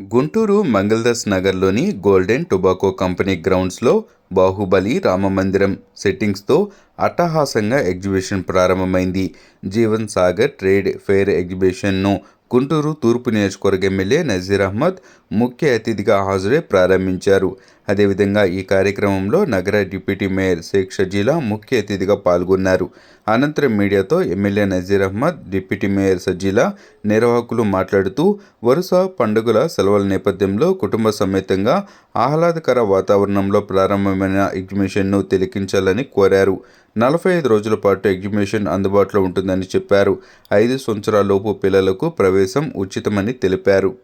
గుంటూరు మంగళదాస్ నగర్లోని golden tobacco company గ్రౌండ్స్లో బాహుబలి రామమందిరం సెట్టింగ్స్తో అట్టహాసంగా ఎగ్జిబిషన్ ప్రారంభమైంది. జీవన్ సాగర్ ట్రేడ్ ఫెయిర్ ఎగ్జిబిషన్ను గుంటూరు తూర్పు నియోజకవర్గ ఎమ్మెల్యే నజీర్ అహ్మద్ ముఖ్య అతిథిగా హాజరై ప్రారంభించారు. అదేవిధంగా ఈ కార్యక్రమంలో నగర డిప్యూటీ మేయర్ షేక్ షజీలా ముఖ్య అతిథిగా పాల్గొన్నారు. అనంతరం మీడియాతో MLA Nazeer Ahmed deputy mayor Sajila నిర్వాహకులు మాట్లాడుతూ వరుస పండుగల సెలవుల నేపథ్యంలో కుటుంబ సమేతంగా ఆహ్లాదకర వాతావరణంలో ప్రారంభమైన ఎగ్జిబిషన్ను తిలకించాలని కోరారు. నలభై ఐదు రోజుల పాటు ఎగ్జిబిషన్ అందుబాటులో ఉంటుందని చెప్పారు. ఐదు సంవత్సరాలలోపు పిల్లలకు ప్రవేశం ఉచితమని తెలిపారు.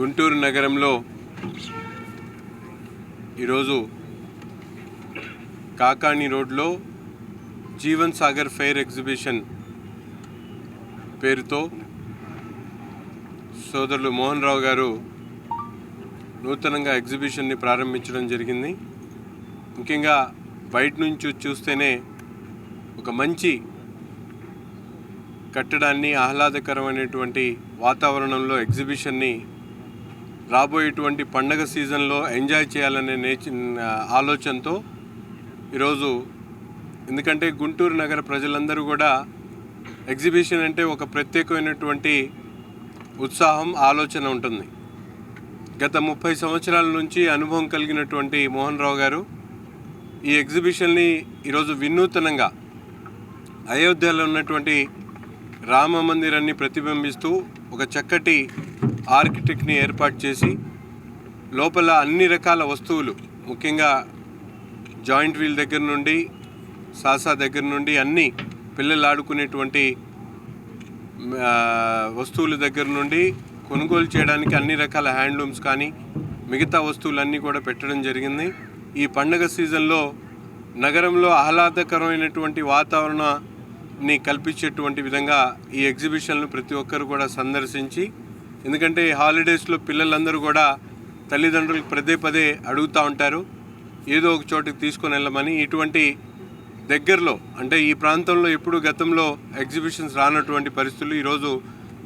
గుంటూరు నగరంలో ఈరోజు కాకాణి రోడ్లో జీవన్ సాగర్ ఫెయిర్ ఎగ్జిబిషన్ పేరుతో సోదరులు మోహన్ రావు గారు నూతనంగా ఎగ్జిబిషన్ని ప్రారంభించడం జరిగింది. ముఖ్యంగా బయట నుంచి చూస్తేనే ఒక మంచి కట్టడాన్ని ఆహ్లాదకరమైనటువంటి వాతావరణంలో ఎగ్జిబిషన్ని రాబోయేటువంటి పండగ సీజన్లో ఎంజాయ్ చేయాలనే నేచ ఆలోచనతో ఈరోజు ఎందుకంటే గుంటూరు నగర ప్రజలందరూ కూడా ఎగ్జిబిషన్ అంటే ఒక ప్రత్యేకమైనటువంటి ఉత్సాహం ఆలోచన ఉంటుంది. గత ముప్పై సంవత్సరాల నుంచి అనుభవం కలిగినటువంటి మోహన్ రావు గారు ఈ ఎగ్జిబిషన్ని ఈరోజు వినూతనంగా అయోధ్యలో ఉన్నటువంటి రామ మందిరాన్ని ప్రతిబింబిస్తూ ఒక చక్కటి ఆర్కిటెక్ట్ని ఏర్పాటు చేసి లోపల అన్ని రకాల వస్తువులు ముఖ్యంగా జాయింట్ వీల్ దగ్గర నుండి సాసా దగ్గర నుండి అన్ని పిల్లలు ఆడుకునేటువంటి వస్తువుల దగ్గర నుండి కొనుగోలు చేయడానికి అన్ని రకాల హ్యాండ్లూమ్స్ కానీ మిగతా వస్తువులన్నీ కూడా పెట్టడం జరిగింది. ఈ పండగ సీజన్లో నగరంలో ఆహ్లాదకరమైనటువంటి వాతావరణాన్ని కల్పించేటువంటి విధంగా ఈ ఎగ్జిబిషన్లు ప్రతి ఒక్కరు కూడా సందర్శించి ఎందుకంటే ఈ హాలిడేస్లో పిల్లలందరూ కూడా తల్లిదండ్రులకు పదే పదే అడుగుతూ ఉంటారు. ఏదో ఒక చోటుకి తీసుకొని వెళ్ళమని ఇటువంటి దగ్గరలో అంటే ఈ ప్రాంతంలో ఎప్పుడు గతంలో ఎగ్జిబిషన్స్ రానటువంటి పరిస్థితులు ఈరోజు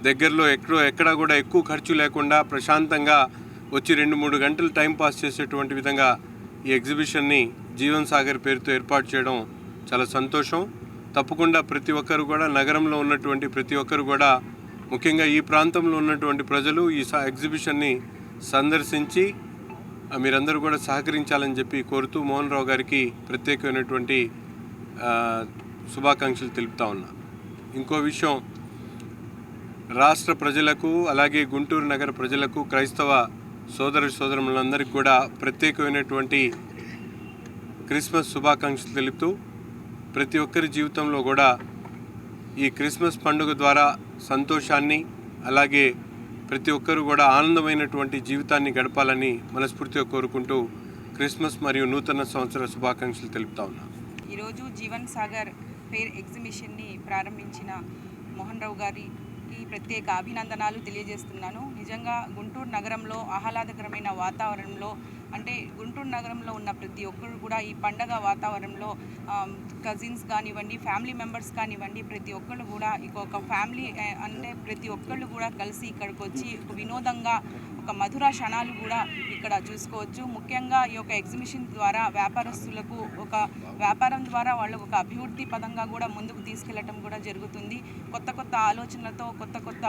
దగ్గరలో ఎక్కడో ఎక్కడ కూడా ఎక్కువ ఖర్చు లేకుండా ప్రశాంతంగా వచ్చి రెండు మూడు గంటలు టైం పాస్ చేసేటువంటి విధంగా ఈ ఎగ్జిబిషన్ని జీవన్ సాగర్ పేరుతో ఏర్పాటు చేయడం చాలా సంతోషం. తప్పకుండా ప్రతి ఒక్కరు కూడా నగరంలో ఉన్నటువంటి ప్రతి ఒక్కరు కూడా ముఖ్యంగా ఈ ప్రాంతంలో ఉన్నటువంటి ప్రజలు ఈ ఎగ్జిబిషన్ని సందర్శించి మీరందరూ కూడా సహకరించాలని చెప్పి కోరుతూ మోహన్ రావు గారికి ప్రత్యేకమైనటువంటి శుభాకాంక్షలు తెలుపుతా ఉన్నా. ఇంకో విషయం రాష్ట్ర ప్రజలకు అలాగే గుంటూరు నగర ప్రజలకు క్రైస్తవ సోదర సోదరులందరికీ కూడా ప్రత్యేకమైనటువంటి క్రిస్మస్ శుభాకాంక్షలు తెలుపుతూ ప్రతి ఒక్కరి జీవితంలో కూడా ఈ క్రిస్మస్ పండుగ ద్వారా సంతోషాన్ని అలాగే ప్రతి ఒక్కరు కూడా ఆనందమైనటువంటి జీవితాన్ని గడపాలని మనస్ఫూర్తిగా కోరుకుంటూ క్రిస్మస్ మరియు నూతన సంవత్సర శుభాకాంక్షలు తెలుపుతా ఉన్నా. ఈరోజు జీవన్ సాగర్ ఫెయిర్ ఎగ్జిబిషన్ని ప్రారంభించిన మోహన్ రావు గారికి ప్రత్యేక అభినందనాలు తెలియజేస్తున్నాను. నిజంగా గుంటూరు నగరంలో ఆహ్లాదకరమైన వాతావరణంలో అంటే గుంటూరు నగరంలో ఉన్న ప్రతి ఒక్కరు కూడా ఈ పండగ వాతావరణంలో కజిన్స్ కానివ్వండి ఫ్యామిలీ మెంబర్స్ కానివ్వండి ప్రతి ఒక్కళ్ళు కూడా ఇక ఒక ఫ్యామిలీ అంటే ప్రతి ఒక్కళ్ళు కూడా కలిసి ఇక్కడికి వచ్చి ఒక వినోదంగా ఒక మధుర క్షణాలు కూడా ఇక్కడ చూసుకోవచ్చు. ముఖ్యంగా ఈ యొక్క ఎగ్జిబిషన్ ద్వారా వ్యాపారస్తులకు ఒక వ్యాపారం ద్వారా వాళ్ళకు ఒక అభివృద్ధి పదంగా కూడా ముందుకు తీసుకెళ్ళటం కూడా జరుగుతుంది. కొత్త కొత్త ఆలోచనలతో కొత్త కొత్త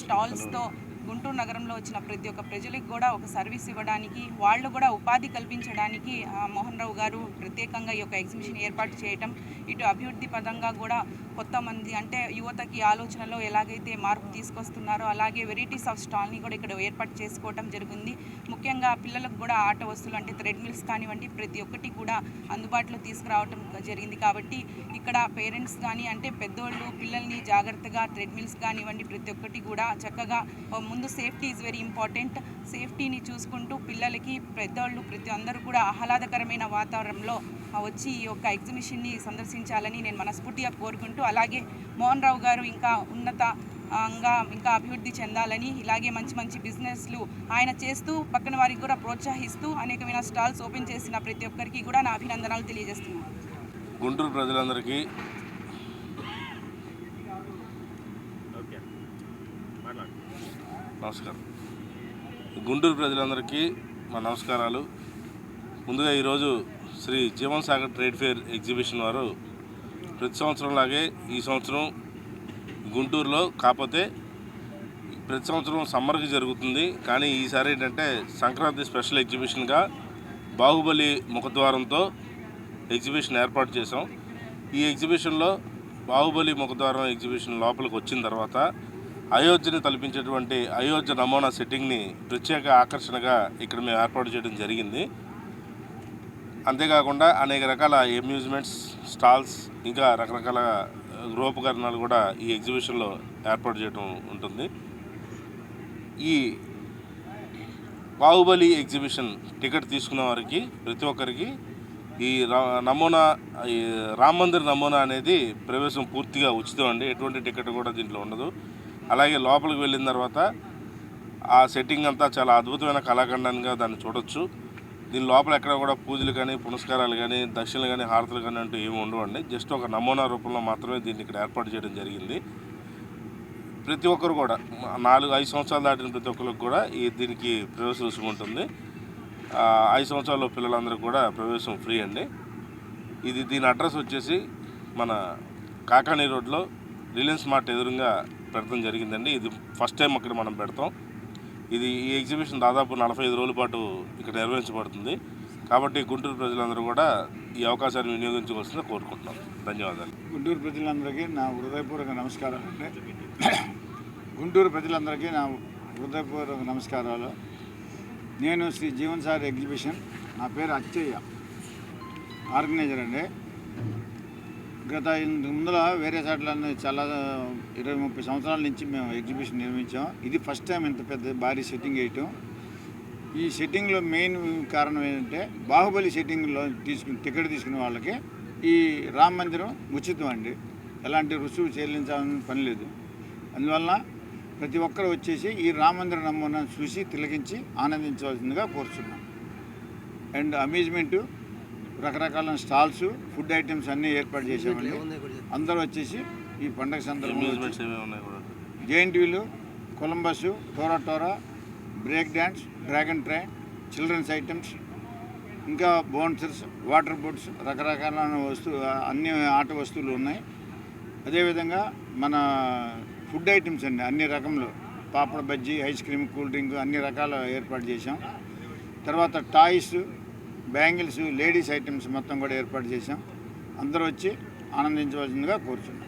స్టాల్స్తో గుంటూరు నగరంలో వచ్చిన ప్రతి ఒక్క ప్రజలకు కూడా ఒక సర్వీస్ ఇవ్వడానికి వాళ్ళు కూడా ఉపాధి కల్పించడానికి మోహన్ రావు గారు ప్రత్యేకంగా ఈ యొక్క ఎగ్జిబిషన్ ఏర్పాటు చేయటం ఇటు అభివృద్ధి పదంగా కూడా కొత్త మంది అంటే యువతకి ఆలోచనలో ఎలాగైతే మార్పు తీసుకొస్తున్నారో అలాగే వెరైటీస్ ఆఫ్ స్టాల్ని కూడా ఇక్కడ ఏర్పాటు చేసుకోవటం జరిగింది. ముఖ్యంగా పిల్లలకు కూడా ఆట వస్తువులు అంటే థ్రెడ్మిల్స్ కానివ్వండి ప్రతి ఒక్కటి కూడా అందుబాటులో తీసుకురావటం జరిగింది. కాబట్టి ఇక్కడ పేరెంట్స్ కానీ అంటే పెద్దోళ్ళు పిల్లల్ని జాగ్రత్తగా థ్రెడ్మిల్స్ కానివ్వండి ప్రతి ఒక్కటి కూడా చక్కగా ముందు సేఫ్టీ ఈజ్ వెరీ ఇంపార్టెంట్ సేఫ్టీని చూసుకుంటూ పిల్లలకి పెద్దోళ్ళు ప్రతి అందరూ కూడా ఆహ్లాదకరమైన వాతావరణంలో వచ్చి ఈ యొక్క ఎగ్జిబిషన్ని సందర్శించాలని నేను మనస్ఫూర్తిగా కోరుకుంటూ అలాగే మోహన్ రావు గారు ఇంకా ఉన్నత ఇంకా ఇంకా అభివృద్ధి చెందాలని ఇలాగే మంచి మంచి బిజినెస్లు ఆయన చేస్తూ పక్కన వారికి కూడా ప్రోత్సహిస్తూ అనేకమైన స్టాల్స్ ఓపెన్ చేసిన ప్రతి ఒక్కరికి కూడా నా అభినందనలు తెలియజేస్తున్నాను. గుంటూరు ప్రజలందరికీ నమస్కారం. గుంటూరు ప్రజలందరికీ మా నమస్కారాలు. ముందుగా ఈరోజు Shri Jeevan Sagar trade fair exhibition వారు ప్రతి సంవత్సరంలాగే ఈ సంవత్సరం గుంటూరులో కాకపోతే ప్రతి సంవత్సరం సమ్మర్కి జరుగుతుంది. కానీ ఈసారి ఏంటంటే సంక్రాంతి స్పెషల్ ఎగ్జిబిషన్గా బాహుబలి ముఖద్వారంతో ఎగ్జిబిషన్ ఏర్పాటు చేసాం ఈ ఎగ్జిబిషన్లో బాహుబలి ముఖద్వారం ఎగ్జిబిషన్ లోపలికి వచ్చిన తర్వాత అయోధ్యని తలపించేటువంటి అయోధ్య నమూనా సెట్టింగ్ని ప్రత్యేక ఆకర్షణగా ఇక్కడ మేము ఏర్పాటు చేయడం జరిగింది. అంతేకాకుండా అనేక రకాల అమ్యూజ్మెంట్స్ స్టాల్స్ ఇంకా రకరకాల గృహోపకరణాలు కూడా ఈ ఎగ్జిబిషన్లో ఏర్పాటు చేయడం ఉంటుంది. ఈ బాహుబలి ఎగ్జిబిషన్ టికెట్ తీసుకున్న వారికి ప్రతి ఒక్కరికి ఈ రా- నమూనా ఈ రామ్ మందిర్ నమూనా అనేది ప్రవేశం పూర్తిగా ఉచితం అండి. ఎటువంటి టికెట్ కూడా దీంట్లో ఉండదు. అలాగే లోపలికి వెళ్ళిన తర్వాత ఆ సెట్టింగ్ అంతా చాలా అద్భుతమైన కళాఖండంగా దాన్ని చూడొచ్చు. దీని లోపల ఎక్కడ కూడా పూజలు కానీ పునస్కారాలు కానీ దక్షిణలు కానీ హారతులు కానీ అంటూ ఏమి ఉండవండి. జస్ట్ ఒక నమూనా రూపంలో మాత్రమే దీన్ని ఇక్కడ ఏర్పాటు చేయడం జరిగింది. ప్రతి ఒక్కరు కూడా నాలుగు ఐదు సంవత్సరాలు దాటిన ప్రతి ఒక్కరికి కూడా ఈ దీనికి ప్రవేశ రుసుము ఉంటుంది ఐదు సంవత్సరాల పిల్లలందరికీ కూడా ప్రవేశం ఫ్రీ అండి. ఇది దీని అడ్రస్ వచ్చేసి మన కాకాని రోడ్లో రిలయన్స్ మార్ట్ ఎదురుగా పెడతాం జరిగిందండి. ఇది ఫస్ట్ టైం అక్కడ మనం పెడతాం. ఇది ఈ ఎగ్జిబిషన్ దాదాపు నలభై ఐదు రోజుల పాటు ఇక్కడ నిర్వహించబడుతుంది. కాబట్టి గుంటూరు ప్రజలందరూ కూడా ఈ అవకాశాన్ని వినియోగించవలసిందిగా కోరుకుంటున్నాం. ధన్యవాదాలు. గుంటూరు ప్రజలందరికీ నా హృదయపూర్వక నమస్కారాలు అంటే గుంటూరు ప్రజలందరికీ నా హృదయపూర్వక నమస్కారాలు. నేను శ్రీ జీవన్ సార్ ఎగ్జిబిషన్ నా పేరు అచ్చయ్య. ఆర్గనైజర్ అండి. గత ముందర వేరే చోట్ల చాలా ఇరవై ముప్పై సంవత్సరాల నుంచి మేము ఎగ్జిబిషన్ నిర్మించాం. ఇది ఫస్ట్ టైం ఇంత పెద్ద భారీ సెట్టింగ్ వేయటం. ఈ సెట్టింగ్లో మెయిన్ కారణం ఏంటంటే బాహుబలి సెట్టింగ్లో తీసుకుని టికెట్ తీసుకునే వాళ్ళకి ఈ రామ మందిరం ఉచితం అండి. ఎలాంటి రుసుము చెల్లించాలని పని లేదు. అందువలన ప్రతి ఒక్కరు వచ్చేసి ఈ రామ మందిర నమూనా చూసి తిలకించి ఆనందించవలసిందిగా కోరుతున్నాం అండ్ అమ్యూజ్మెంటు రకరకాల స్టాల్స్ ఫుడ్ ఐటమ్స్ అన్నీ ఏర్పాటు చేసామండి అందరూ వచ్చేసి ఈ పండగ giant wheel Columbus Torah Torah break dance dragon train children's items ఇంకా బౌన్సర్స్ వాటర్ బోట్స్ రకరకాల వస్తు అన్ని ఆట వస్తువులు ఉన్నాయి. అదేవిధంగా మన ఫుడ్ ఐటమ్స్ అండి అన్ని రకములు పాపడ bajji ice cream cool drink అన్ని రకాల ఏర్పాటు చేసాం తర్వాత టాయ్స్ బ్యాంగిల్స్ లేడీస్ ఐటమ్స్ మొత్తం కూడా ఏర్పాటు చేసాం అందరూ వచ్చి ఆనందించవలసిందిగా కోరుచున్నాం.